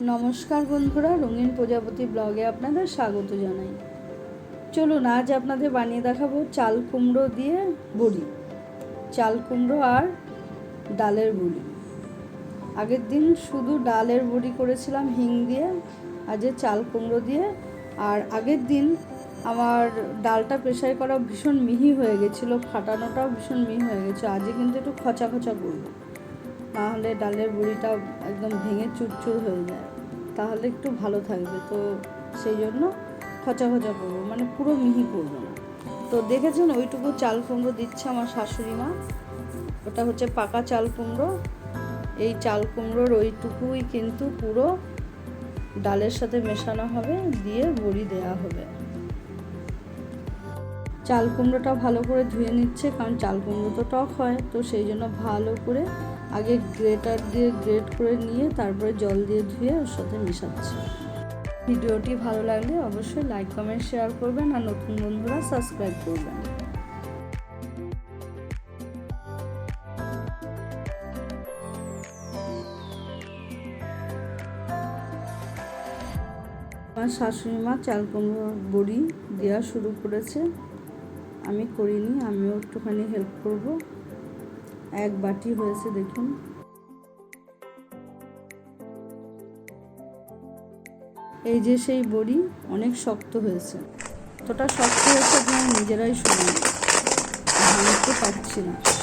নমস্কার বন্ধুরা, রঙিন প্রজাপতি ব্লগে আপনাদের স্বাগত জানাই। চলুন, আজ আপনাদের বানিয়ে দেখাবো চাল কুমড়ো দিয়ে বড়ি। চাল কুমড়ো আর ডালের বড়ি। আগের দিন শুধু ডালের বড়ি করেছিলাম হিং দিয়ে, আজ চাল কুমড়ো দিয়ে। আর আগের দিন আমার ডালটা প্রেশার করা ভীষণ মিহি হয়ে গেছিল, ফাটানোটাও ভীষণ মিহি হয়ে গেছে আজকে কিন্তু একটু খচা খচা করব। নাহলে ডালের বড়িটা একদম ভেঙে চুরচুর হয়ে যায়। তাহলে একটু ভালো থাকবে। তো সেই জন্য খচা খচা করব মানে পুরো মিহি করব না। তো দেখেছেন ওইটুকু চাল কুমড়ো দিচ্ছে আমার শাশুড়ি মা। ওটা হচ্ছে পাকা চাল কুমড়ো। এই চাল কুমড়োর ওইটুকুই কিন্তু পুরো ডালের সাথে মেশানো হবে, দিয়ে বড়ি দেওয়া হবে। চাল কুমড়োটা ভালো করে ধুয়ে নিচ্ছে, কারণ চাল কুমড়ো তো টক হয়, তো সেই জন্য ভালো করে আগে গ্রেটার দিয়ে গ্রেট করে নিয়ে তারপরে জল দিয়ে ধুয়ে ওর সাথে মেশাচ্ছে। ভিডিওটি ভালো লাগলে অবশ্যই লাইক, কমেন্ট, শেয়ার করবেন আর নতুন বন্ধুরা সাবস্ক্রাইব করবেন। আমার শাশুড়ি মা চাল কুমড়ো বড়ি দেওয়া শুরু করেছে। আমি করিনি, আমিও একটুখানি হেল্প করব। এক বাটি হয়েছে, দেখুন। এই যে সেই বড়ি, অনেক শক্ত হয়েছে। তোটা শক্ত হয়েছে, আপনারা নিজেরাই শুনুন। ভাঙতে পারছি না।